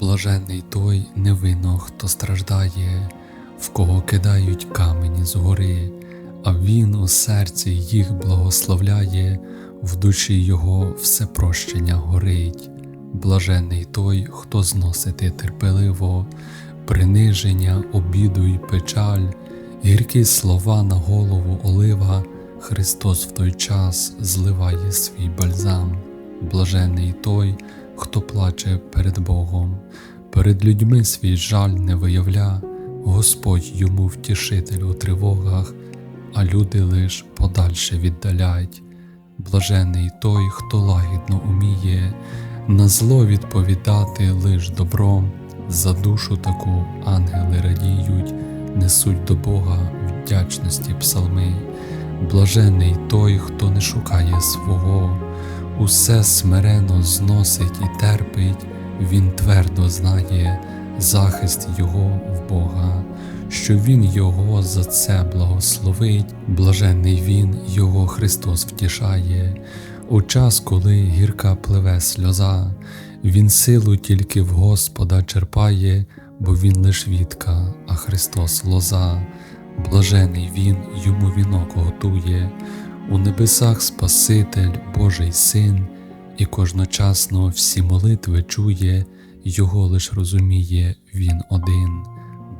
Блажений той невинно, хто страждає, в кого кидають камені з гори, а він у серці їх благословляє, в душі його все прощення горить. Блажений той, хто зносити терпеливо, приниження, обіду й печаль, гіркі слова на голову олива, Христос в той час зливає свій бальзам. Блажений той, хто плаче перед Богом, перед людьми свій жаль не виявля, Господь йому втішитель у тривогах, а люди лиш подальше віддалять. Блажений той, хто лагідно уміє, на зло відповідати лиш добром, за душу таку ангели радіють, несуть до Бога вдячності псалми. Блажений той, хто не шукає свого, усе смирено зносить і терпить, він твердо знає захист його в Бога, що Він його за це благословить, блажений Він, його Христос втішає, у час, коли гірка пливе сльоза, Він силу тільки в Господа черпає, бо Він лиш вітка, а Христос лоза. Блажений Він йому вінок готує, у небесах Спаситель, Божий Син, і кожночасно всі молитви чує, Його лиш розуміє Він один.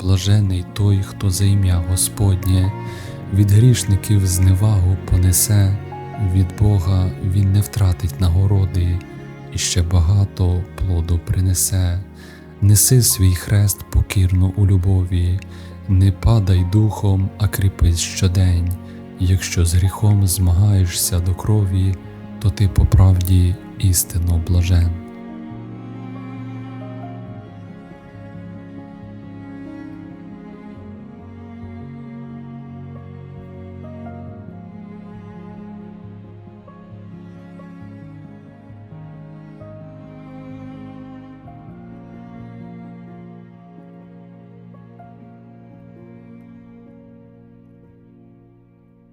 Блажений той, хто за ім'я Господнє, від грішників зневагу понесе, від Бога Він не втратить нагороди, і ще багато плоду принесе. Неси свій хрест покірно у любові, не падай духом, а кріпись щодень. Якщо з гріхом змагаєшся до крові, то ти по правді істинно блажен.